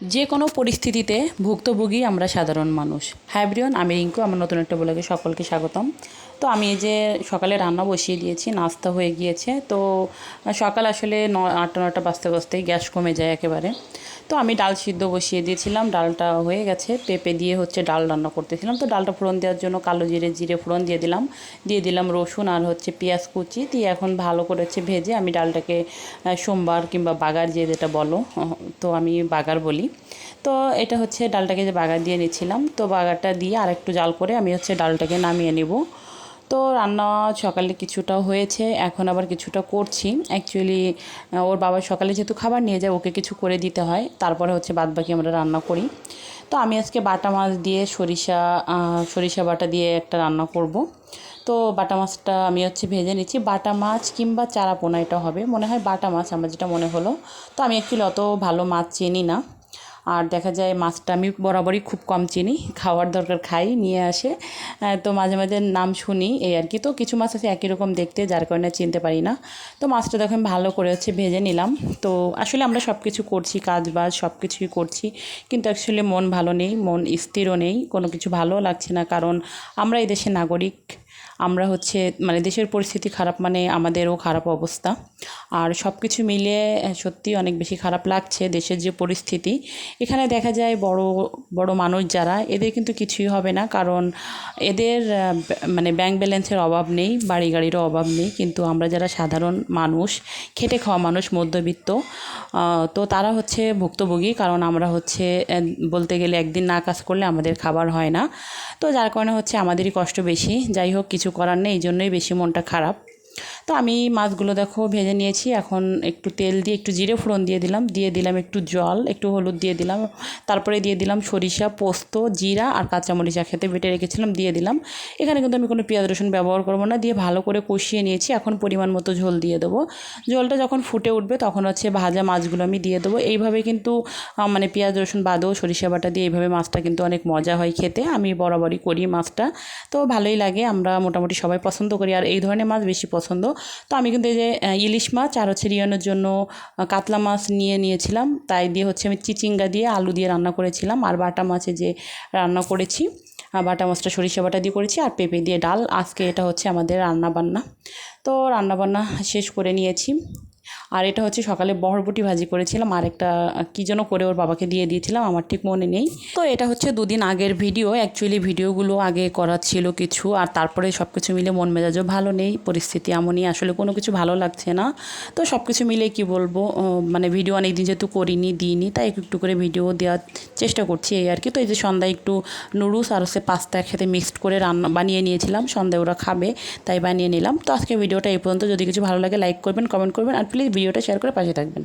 যে কোনো পরিস্থিতিতে ভুক্তভোগী আমরা সাধারণ মানুষ। হ্যাব্রিয়ন আমি রিঙ্কু, আমার নতুন একটা ব্লগে সকলকে স্বাগতম। তো আমি এই যে সকালে রান্না বসিয়ে দিয়েছি, নাস্তা হয়ে গিয়েছে। তো সকাল আসলে ন, আটটা, নটা বাজতে বাজতেই গ্যাস কমে যায় একেবারে। তো আমি ডাল সিদ্ধ বসিয়ে দিয়েছিলাম, ডালটা হয়ে গেছে। পেঁপে দিয়ে হচ্ছে ডাল রান্না করতেছিলাম। তো ডালটা ফোড়ন দেওয়ার জন্য কালো জিরে জিরে ফোড়ন দিয়ে দিলাম। দিয়ে দিলাম রসুন আর হচ্ছে পেঁয়াজ কুচি। দিয়ে এখন ভালো করে হচ্ছে ভেজে আমি ডালটাকে সোমবার কিংবা বাগার যে যেটা বলো তো আমি বাগার বলি। তো এটা হচ্ছে ডালটাকে যে বাগার দিয়ে নিচ্ছিলাম, তো বাগারটা দিয়ে আর একটু জাল করে আমি হচ্ছে ডালটাকে নামিয়ে নেব। তো রান্না সকালে কিছুটা হয়েছে, এখন আবার কিছুটা করছি। অ্যাকচুয়ালি ওর বাবা সকালে যেহেতু খাবার নিয়ে যায়, ওকে কিছু করে দিতে হয়, তারপরে হচ্ছে বাদ বাকি আমরা রান্না করি। তো আমি আজকে বাটা মাছ দিয়ে সরিষা সরিষা বাটা দিয়ে একটা রান্না করব। তো বাটা মাছটা আমি হচ্ছে ভেজে নিচ্ছি। বাটা মাছ কিংবা চারা পোনা এটা হবে, মনে হয় বাটা মাছ আমার যেটা মনে হলো। তো আমি অ্যাকচুয়ালি অত ভালো মাছ চিনি না। আর দেখা যায় মাছটা আমি বরাবরই খুব কম চিনি, খাওয়ার দরকার খাই, নিয়ে আসে। তো মাঝে মাঝে নাম শুনি এই আর কি। তো কিছু মাছ আছে একই রকম দেখতে, যার কারণে চিনতে পারি না। তো মাছটা দেখো আমি ভালো করে হচ্ছে ভেজে নিলাম। তো আসলে আমরা সব কিছু করছি কাজ বাজ সব কিছুই করছি, কিন্তু অ্যাকচুয়ালি মন ভালো নেই, মন স্থিরও নেই, কোনো কিছু ভালো লাগছে না, কারণ আমরা এই দেশের নাগরিক। আমরা হচ্ছে মানে দেশের পরিস্থিতি খারাপ মানে আমাদেরও খারাপ অবস্থা। আর সব কিছু মিলিয়ে সত্যি অনেক বেশি খারাপ লাগছে দেশের যে পরিস্থিতি। এখানে দেখা যায় বড় বড় মানুষ যারা, এদের কিন্তু কিছুই হবে না। কারণ এদের মানে ব্যাংক ব্যালেন্সের অভাব নেই, বাড়ি গাড়িরও অভাব নেই। কিন্তু আমরা যারা সাধারণ মানুষ, খেটে খাওয়া মানুষ, মধ্যবিত্ত তো তারা হচ্ছে ভুক্তভোগী। কারণ আমরা হচ্ছে বলতে গেলে একদিন না কাজ করলে আমাদের খাবার হয় না। তো যার কারণে হচ্ছে আমাদেরই কষ্ট বেশি। যাই হোক, কিছু করার নেই, এই জন্যই বেশি মনটা খারাপ। তো আমি মাছগুলো দেখো ভেজে নিয়েছি। এখন একটু তেল দিয়ে একটু জিরে ফোড়ন দিয়ে দিলাম। দিয়ে দিলাম একটু জল, একটু হলুদ দিয়ে দিলাম। তারপরে দিয়ে দিলাম সরিষা, পোস্ত, জিরা আর কাঁচামরিচা খেতে বেটে রেখেছিলাম, দিয়ে দিলাম। এখানে কিন্তু আমি কোনো পেঁয়াজ, রসুন ব্যবহার করব না। দিয়ে ভালো করে কষিয়ে নিয়েছি। এখন পরিমাণ মতো ঝোল দিয়ে দেবো। ঝোলটা যখন ফুটে উঠবে তখন হচ্ছে ভাজা মাছগুলো আমি দিয়ে দেবো। এইভাবে কিন্তু মানে পেঁয়াজ, রসুন বাদেও সরিষা বাটা দিয়ে এইভাবে মাছটা কিন্তু অনেক মজা হয় খেতে। আমি বরাবরই করি মাছটা। তো ভালোই লাগে। আমরা মোটামুটি সবাই পছন্দ করি। আর এই ধরনের মাছ বেশি পছন্দ। তো আমি কিন্তু এই যে ইলিশ মাছ আর হচ্ছে রিয়ানোর জন্য কাতলা মাছ নিয়ে নিয়েছিলাম। তাই দিয়ে হচ্ছে আমি চিচিঙ্গা দিয়ে আলু দিয়ে রান্না করেছিলাম। আর বাটা মাছে যে রান্না করেছি বাটা মাছটা সরিষা বাটা দিয়ে করেছি আর পেঁপে দিয়ে ডাল। আজকে এটা হচ্ছে আমাদের রান্নাবান্না। তো রান্না বান্না শেষ করে নিয়েছি। আর এটা হচ্ছে সকালে বরবটি ভাজি করেছিলাম, আর একটা, কী যেন করে ওর বাবাকে দিয়ে দিয়েছিলাম, আমার ঠিক মনে নেই। তো এটা হচ্ছে দুদিন আগের ভিডিও অ্যাকচুয়ালি ভিডিওগুলো আগে করা ছিল কিছু, আর তারপরে সব কিছু মিলে মন মেজাজও ভালো নেই, পরিস্থিতি এমনই, আসলে কোনো কিছু ভালো লাগছে না। তো সব কিছু মিলে কি বলব মানে ভিডিও অনেক দিন যেহেতু করিনি, দিইনি, তাই একটু একটু করে ভিডিও দেওয়ার চেষ্টা করছি এই আর কি। তো এই যে সন্ধ্যায় একটু নুডলস আর হচ্ছে পাস্তা একসাথে মিক্সড করে রান্না, বানিয়ে নিয়েছিলাম, সন্ধ্যায় ওরা খাবে, তাই বানিয়ে নিলাম। তো আজকে ভিডিওটা এই পর্যন্ত, যদি কিছু ভালো লাগে লাইক করবেন কমেন্ট করবেন, আর প্লিজ ভিডিওটা শেয়ার করে পাশে থাকবেন।